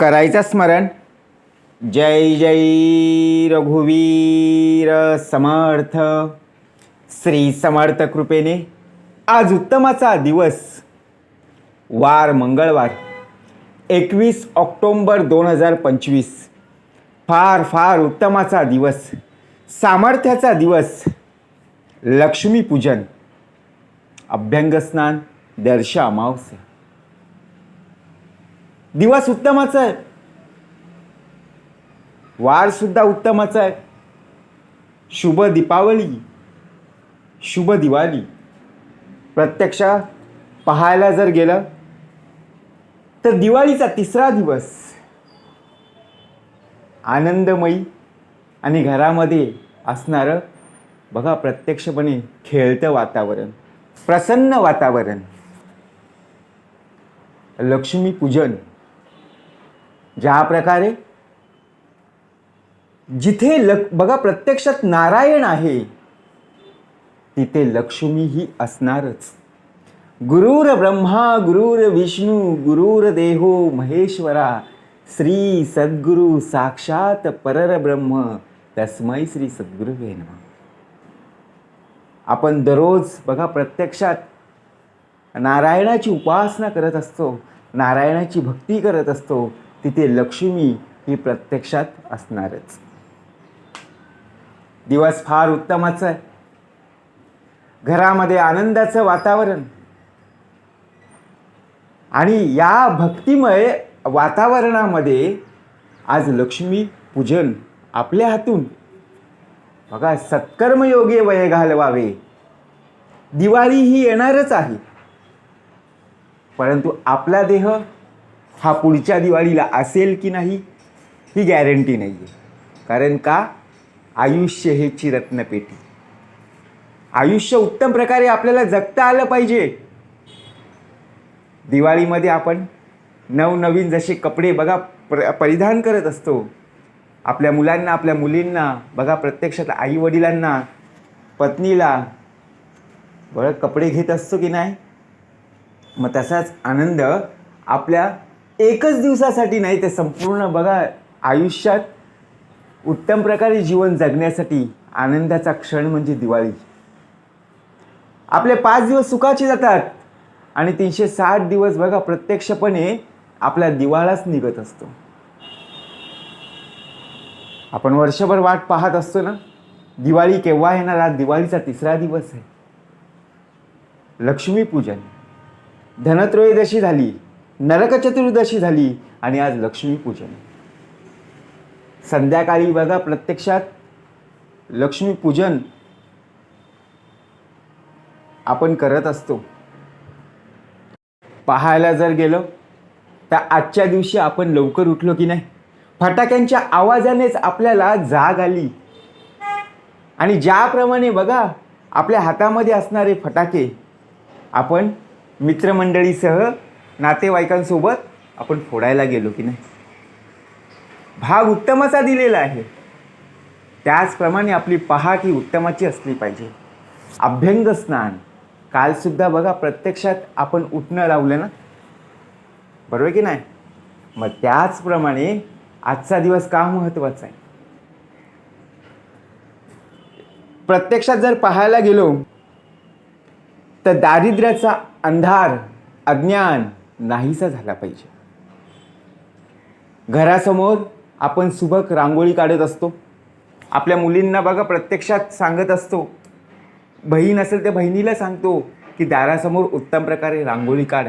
करायचं स्मरण. जय जय रघुवीर समर्थ. श्री समर्थ कृपेने आज उत्तमाचा दिवस वार मंगळवार एकवीस ऑक्टोंबर दोन हजार पंचवीस. फार फार उत्तमाचा दिवस सामर्थ्याचा दिवस लक्ष्मीपूजन. अभ्यंगस्नान दर्श अमावस्या दिवस उत्तमाचा आहे. वार सुद्धा उत्तमाचा आहे. शुभ दीपावली शुभ दिवाळी प्रत्यक्ष पाहायला जर गेलं तर दिवाळीचा तिसरा दिवस आनंदमयी आणि घरामध्ये असणारं बघा प्रत्यक्षपणे खेळतं वातावरण प्रसन्न वातावरण. लक्ष्मीपूजन. ज्या प्रकारे जिथे लक बघा प्रत्यक्षात नारायण आहे तिथे लक्ष्मी ही असणारच. गुरुर ब्रह्मा गुरुर विष्णू गुरुर देहो महेश्वरा श्री सद्गुरु साक्षात परर ब्रह्म तस्मै श्री सद्गुरुवे नम. आपण दररोज बघा प्रत्यक्षात नारायणाची उपासना करत असतो नारायणाची भक्ती करत असतो तिथे लक्ष्मी ही प्रत्यक्षात असणारच. दिवस फार उत्तमाचा आहे. घरामध्ये आनंदाचं वातावरण. आणि या भक्तिमय वातावरणामध्ये आज लक्ष्मी पूजन आपल्या हातून. बघा सत्कर्मयोगे वय घालवावे. दिवाळी ही येणारच आहे. परंतु आपला देह हा पुढच्या दिवाळीला असेल की नाही ही गॅरंटी नाही आहे कारण का? आयुष्य हेची चिरत्नपेटी. आयुष्य उत्तम प्रकारे आपल्याला जगता आलं पाहिजे. दिवाळीमध्ये आपण नवनवीन जसे कपडे बघा प्र परिधान करत असतो. आपल्या मुलांना आपल्या मुलींना बघा प्रत्यक्षात आई वडिलांना पत्नीला बरं कपडे घेत असतो की नाही? मग तसाच आनंद आपल्या एकच दिवसासाठी नाही ते संपूर्ण बघा आयुष्यात उत्तम प्रकारे जीवन जगण्यासाठी आनंदाचा क्षण म्हणजे दिवाळी. आपले पाच दिवस सुखाचे जातात आणि तीनशे साठ दिवस बघा प्रत्यक्षपणे आपला दिवाळाच निघत असतो. आपण वर्षभर वाट पाहत असतो ना दिवाळी केव्हा येणार? आज दिवाळीचा तिसरा दिवस आहे. लक्ष्मीपूजन. धनत्रयोदशी झाली. नरक चतुर्दशी झाली आणि आज लक्ष्मीपूजन संध्याकाळी बघा प्रत्यक्षात लक्ष्मीपूजन आपण करत असतो. पाहायला जर गेलो तर आजच्या दिवशी आपण लवकर उठलो की नाही? फटाक्यांच्या आवाजानेच आपल्याला जाग आली. आणि ज्याप्रमाणे बघा आपल्या हातामध्ये असणारे फटाके आपण मित्रमंडळीसह नातेवाईकांसोबत आपण फोडायला गेलो की नाही? भाग उत्तमाचा दिलेला आहे. त्याचप्रमाणे आपली पहाट ही उत्तमाची असली पाहिजे. अभ्यंग स्नान. कालसुद्धा बघा प्रत्यक्षात आपण उठणं लावलं ना? बरोबर की नाही? मग त्याचप्रमाणे आजचा दिवस का महत्त्वाचा आहे? प्रत्यक्षात जर पाहायला गेलो तर दारिद्र्याचा अंधार अज्ञान नाहीसा झाला पाहिजे. घरासमोर आपण सुबक रांगोळी काढत असतो. आपल्या मुलींना बघा प्रत्यक्षात सांगत असतो. बहीण असेल तर बहिणीला सांगतो की दारासमोर उत्तम प्रकारे रांगोळी काढ.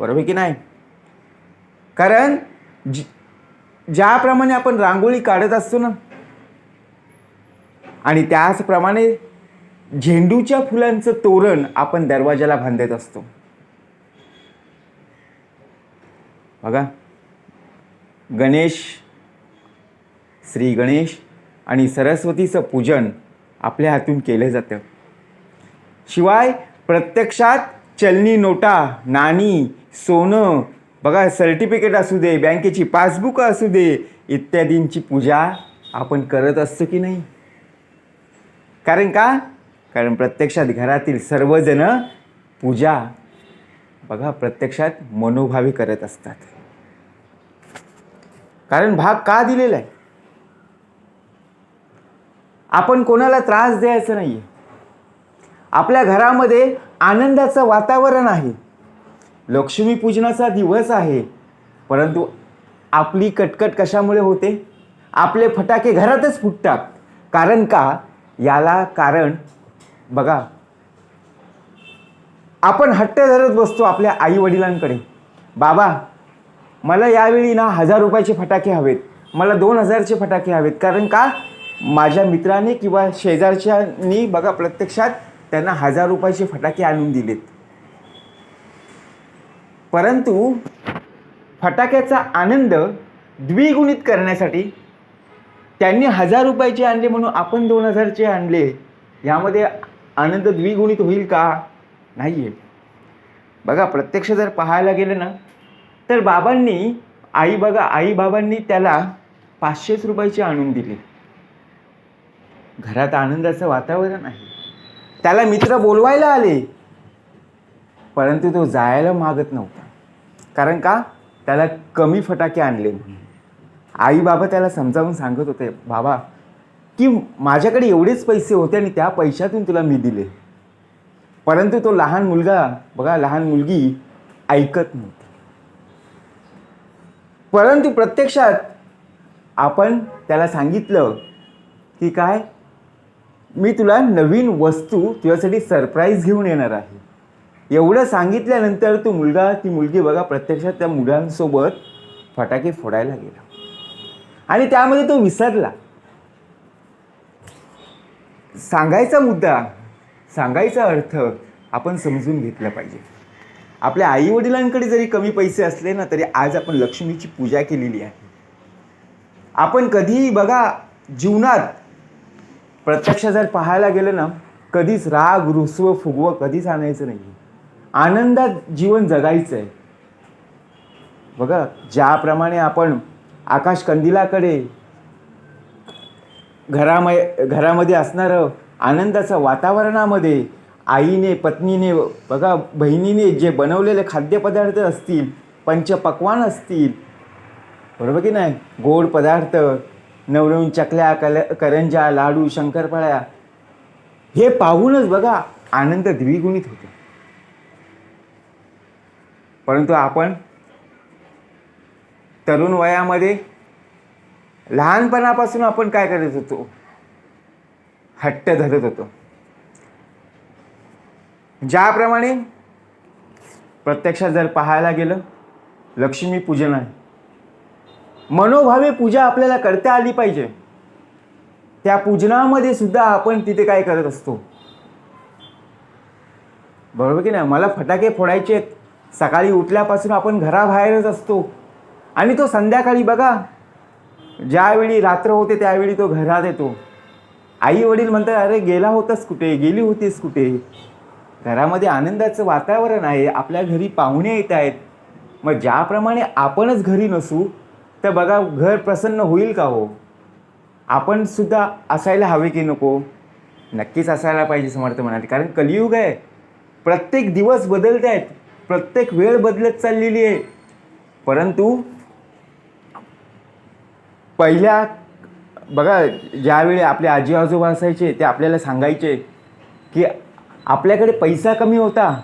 बरोबर की नाही? कारण ज ज्याप्रमाणे आपण रांगोळी काढत असतो ना आणि त्याचप्रमाणे झेंडूच्या फुलांचं तोरण आपण दरवाजाला बांधत असतो. बघा. गणेश श्री गणेश आणि सरस्वतीचं पूजन आपल्या हातून केलं जातं. शिवाय प्रत्यक्षात चलनी नोटा नाणी सोनं बघा सर्टिफिकेट असू दे बँकेची पासबुक असू दे इत्यादींची पूजा आपण करत असतो की नाही? कारण का? कारण प्रत्यक्षात घरातील सर्वजण पूजा बघा प्रत्यक्षात मनोभावे करत असतात. कारण भाग का दिलेला आहे? आपण कोणाला त्रास द्यायचा नाही आहे आपल्या घरामध्ये आनंदाचं वातावरण आहे. लक्ष्मीपूजनाचा दिवस आहे. परंतु आपली कटकट कशामुळे होते? आपले फटाके घरातच फुटतात. कारण का? याला कारण बघा आपण हट्ट धरत बसतो आपल्या आईवडिलांकडे. बाबा मला यावेळी ना हजार रुपयाचे फटाके हवेत. मला दोन हजारचे फटाके हवेत. कारण का? माझ्या मित्राने किंवा शेजारच्यानी बघा प्रत्यक्षात त्यांना हजार रुपयाचे फटाके आणून दिलेत. परंतु फटाक्याचा आनंद द्विगुणित करण्यासाठी त्यांनी हजार रुपयाचे आणले म्हणून आपण दोन हजारचे आणले यामध्ये आनंद द्विगुणित होईल का? नाही आहे बघा प्रत्यक्ष जर पाहायला गेलं ना तर बाबांनी आई बघा आई बाबांनी त्याला पाचशेच रुपयाचे आणून दिले. घरात आनंदाचं वातावरण आहे. त्याला मित्र बोलवायला आले परंतु तो जायला मागत नव्हता. कारण का? त्याला कमी फटाके आणले आई बाबा त्याला समजावून सांगत होते बाबा की माझ्याकडे एवढेच पैसे होते आणि त्या पैशातून तुला मी दिले. परंतु तो लहान मुलगा बघा लहान मुलगी ऐकत नव्हती. परंतु प्रत्यक्षात आपण त्याला सांगितलं की काय? मी तुला नवीन वस्तू तुझ्यासाठी सरप्राईज घेऊन येणार आहे. एवढं सांगितल्यानंतर तो मुलगा ती मुलगी बघा प्रत्यक्षात त्या मुलांसोबत फटाके फोडायला गेला. आणि त्यामध्ये तो विसरला. सांगायचा मुद्दा सांगायचा अर्थ आपण समजून घेतला पाहिजे. आपल्या आई वडिलांकडे जरी कमी पैसे असले ना तरी आज आपण लक्ष्मीची पूजा केलेली आहे. आपण कधीही बघा जीवनात प्रत्यक्ष जर पाहायला गेलं ना कधीच राग रुसव फुगवं कधीच आणायचं नाही आनंदात जीवन जगायचं आहे बघा ज्याप्रमाणे आपण आकाश कंदिलाकडे घरामध्ये घरामध्ये असणारं आनंदाचं वातावरणामध्ये आईने पत्नीने बघा बहिणीने जे बनवलेले खाद्यपदार्थ असतील पंचपक्वान असतील बरोबर की नाही? गोड पदार्थ नवनवीन चकल्या कल करंजा लाडू शंकरपाळ्या हे पाहूनच बघा आनंद द्विगुणित होतो. परंतु आपण तरुण वयामध्ये लहानपणापासून आपण काय करत होतो? हट्ट धरत होतो. ज्याप्रमाणे प्रत्यक्षात जर पाहायला गेलं लक्ष्मी पूजन आहे. मनोभावे पूजा आपल्याला करता आली पाहिजे. त्या पूजनामध्ये सुद्धा आपण तिथे काय करत असतो? बरोबर की नाही? मला फटाके फोडायचे आहेत. सकाळी उठल्यापासून आपण घराबाहेरच असतो. आणि तो संध्याकाळी बघा ज्यावेळी रात्र होते त्यावेळी तो घरात येतो. आई वडील म्हणतात अरे गेला होतास कुठे? गेली होतीस कुठे? घरामध्ये आनंदाचं वातावरण आहे आपल्या घरी पाहुणे येत आहेत. मग ज्याप्रमाणे आपणच घरी नसू तर बघा घर प्रसन्न होईल का हो? आपणसुद्धा असायला हवे की नको? नक्कीच असायला पाहिजे समर्थ म्हणाले कारण कलियुग आहे. प्रत्येक दिवस बदलत आहेत. प्रत्येक वेळ बदलत चाललेली आहे. परंतु पहिल्या बघा ज्यावेळी आपले आजी आजोबा असायचे ते आपल्याला सांगायचे की आपल्याकडे पैसा कमी होता.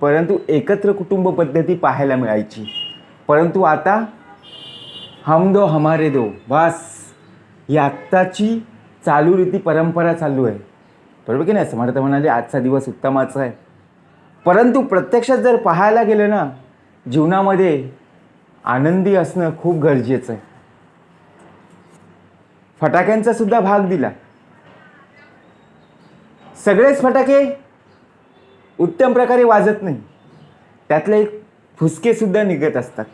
परंतु एकत्र कुटुंब पद्धती पाहायला मिळायची. परंतु आता हम दो हमारे दो. बस. ही आत्ताची चालू रीती परंपरा चालू आहे. बरोबर की नाही? समर्थ म्हणाले आजचा दिवस उत्तमाचा आहे. परंतु प्रत्यक्षात जर पाहायला गेलं ना जीवनामध्ये आनंदी असणं खूप गरजेचं आहे. फटाक्यांचा सुद्धा भाग दिला. सगळेच फटाके उत्तम प्रकारे वाजत नाही. त्यातले फुसकेसुद्धा निघत असतात.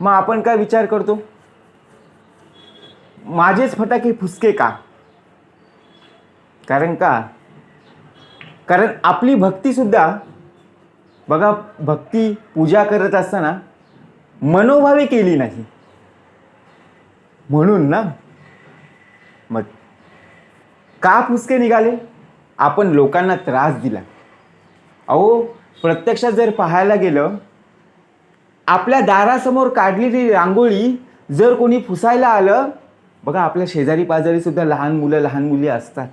मग आपण काय विचार करतो? माझेच फटाके फुसके का? कारण का? कारण आपली भक्तीसुद्धा बघा भक्ती पूजा करत असताना मनोभावे केली नाही. म्हणून ना मग का फुसके निघाले? आपण लोकांना त्रास दिला. अहो प्रत्यक्षात जर पाहायला गेलं आपल्या दारासमोर काढलेली रांगोळी जर कोणी फुसायला आलं बघा आपल्या शेजारी पाजारीसुद्धा लहान मुलं लहान मुली असतात.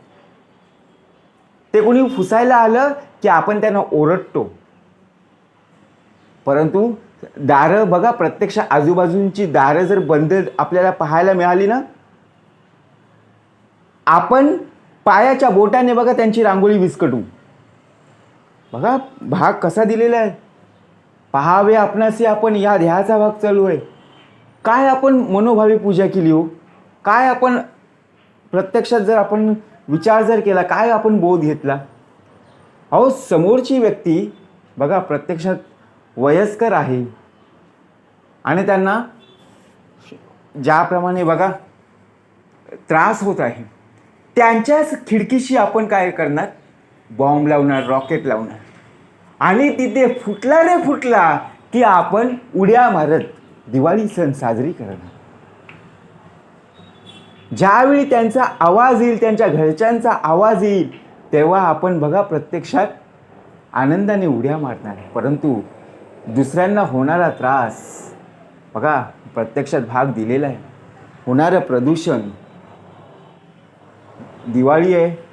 ते कोणी फुसायला आलं की आपण त्यांना ओरडतो. परंतु दारं बघा प्रत्यक्ष आजूबाजूंची दारं जर बंद आपल्याला पाहायला मिळाली ना आपण पायाच्या बोटाने बघा त्यांची रांगोळी विस्कटू. बघा भाग कसा दिलेला आहे. पहावे आपणासी आपण या ध्यायाचा भाग चालू आहे. काय आपण मनोभावी पूजा केली हो? काय आपण प्रत्यक्षात जर आपण विचार जर केला काय आपण बोध घेतला? अहो समोरची व्यक्ती बघा प्रत्यक्षात वयस्कर आहे. आणि त्यांना ज्याप्रमाणे बघा त्रास होत आहे. त्यांच्याच खिडकीशी आपण काय करणार? बॉम्ब लावणार रॉकेट लावणार. आणि तिथे फुटला रे फुटला की आपण उड्या मारत दिवाळी सण साजरी करणार. ज्यावेळी त्यांचा आवाज येईल त्यांच्या घरच्यांचा आवाज येईल तेव्हा आपण बघा प्रत्यक्षात आनंदाने उड्या मारणार परंतु दुसऱ्यांना होणारा त्रास बघा प्रत्यक्षात भाग दिलेला आहे. होणारं प्रदूषण दिवाळी आहे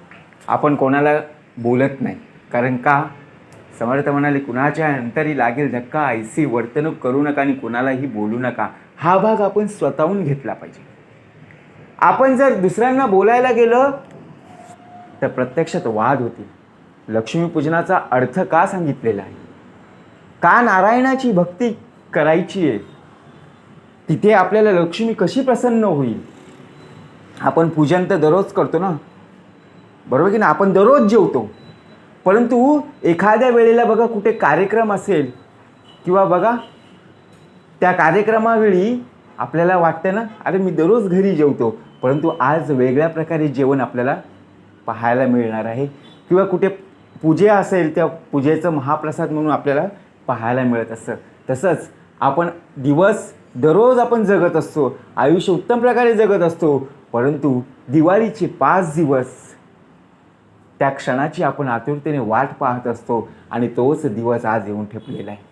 आपण कोणाला बोलत नाही. कारण का? समर्थ म्हणाले कुणाच्या अंतरी लागेल धक्का ऐसी वर्तणूक करू नका आणि कुणालाही बोलू नका. हा भाग आपण स्वतःहून घेतला पाहिजे. आपण जर दुसऱ्यांना बोलायला गेलं तर प्रत्यक्षात वाद होतील. लक्ष्मीपूजनाचा अर्थ का सांगितलेला आहे? का नारायणाची भक्ती करायची आहे? तिथे आपल्याला लक्ष्मी कशी प्रसन्न होईल? आपण पूजन तर दररोज करतो ना? बरोबर की ना आपण दररोज जेवतो. परंतु एखाद्या वेळेला बघा कुठे कार्यक्रम असेल किंवा बघा त्या कार्यक्रमावेळी आपल्याला वाटतं ना अरे मी दररोज घरी जेवतो. परंतु आज वेगळ्या प्रकारे जेवण आपल्याला पाहायला मिळणार आहे. किंवा कुठे पूजे असेल त्या पूजेचं महाप्रसाद म्हणून आपल्याला पाहायला मिळत असतं. तसंच आपण दिवस दररोज आपण जगत असतो. आयुष्य उत्तम प्रकारे जगत असतो. परंतु दिवाळीचे पाच दिवस त्या क्षणाची आपण आतुरतेने वाट पाहत असतो आणि तोच दिवस आज येऊन ठेपलेला आहे.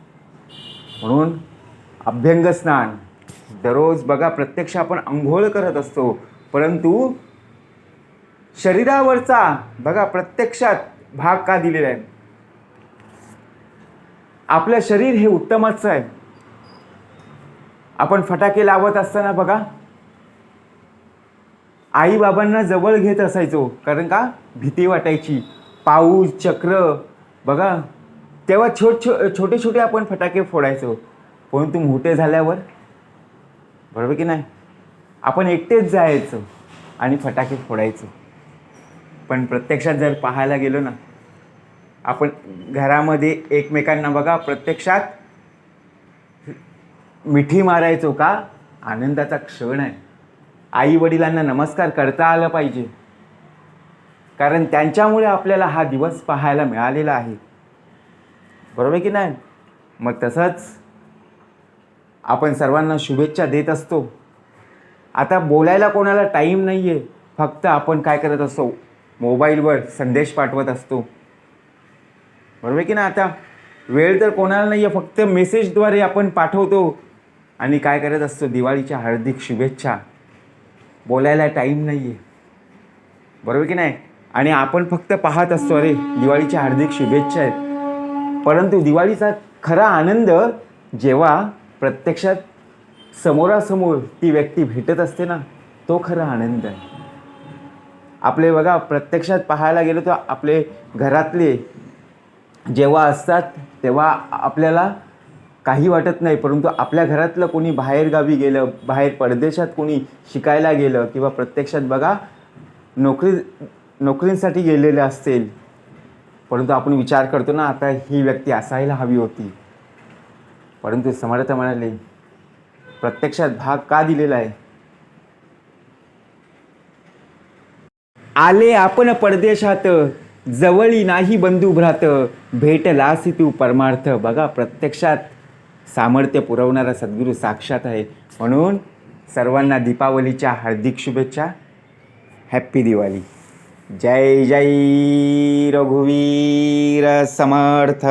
म्हणून अभ्यंग स्नान दररोज बघा प्रत्यक्ष आपण आंघोळ करत असतो परंतु शरीरावरचा बघा प्रत्यक्षात भाग का दिलेला आहे? आपलं शरीर हे उत्तमच आहे. आपण फटाके लावत असताना बघा आई बाबांना जवळ घेत असायचो. कारण का? भीती वाटायची. पाऊस चक्र. बघा. तेव्हा छोट छो छोटे छोटे आपण फटाके फोडायचो. परंतु मोठे झाल्यावर? बरोबर की नाही? आपण एकटेच जायचो आणि फटाके फोडायचो. पण प्रत्यक्षात जर पाहायला गेलो ना आपण घरामध्ये एकमेकांना बघा प्रत्यक्षात मिठी मारायचो का? आनंदाचा क्षण आहे. आई वडिलांना नमस्कार करता आलं पाहिजे. कारण त्यांच्यामुळे आपल्याला हा दिवस पाहायला मिळालेला आहे. बरोबर की नाही? मग तसंच आपण सर्वांना शुभेच्छा देत असतो. आता बोलायला कोणाला टाईम नाही आहे फक्त आपण काय करत असतो? मोबाईलवर संदेश पाठवत असतो. बरोबर की ना आता वेळ तर कोणाला नाही आहे फक्त मेसेजद्वारे आपण पाठवतो. आणि काय करत असतो? दिवाळीच्या हार्दिक शुभेच्छा. बोलायला टाईम नाही आहे बरोबर की नाही? आणि आपण फक्त पाहत असतो अरे दिवाळीच्या हार्दिक शुभेच्छा आहेत. परंतु दिवाळीचा खरा आनंद जेव्हा प्रत्यक्षात समोरासमोर ती व्यक्ती भेटत असते ना तो खरा आनंद आहे. आपले बघा प्रत्यक्षात पाहायला गेलो तर आपले घरातले जेव्हा असतात तेव्हा आपल्याला काही वाटत नाही परंतु आपल्या घरातलं कोणी बाहेरगावी गेलं बाहेर परदेशात कोणी शिकायला गेलं किंवा प्रत्यक्षात बघा नोकरी नोकरींसाठी गेलेले असतील परंतु आपण विचार करतो ना आता ही व्यक्ती असायला हवी होती. परंतु समर्थ म्हणाले प्रत्यक्षात भाग का दिलेला आहे? आले आपण परदेशात जवळी नाही बंधू भ्रात भेटलासी तू परमार्थ. बघा प्रत्यक्षात सामर्थ्य पुरवणारा सद्गुरू साक्षात आहे. म्हणून सर्वांना दीपावलीच्या हार्दिक शुभेच्छा. हॅप्पी दिवाळी जय जय रघुवीर समर्थ.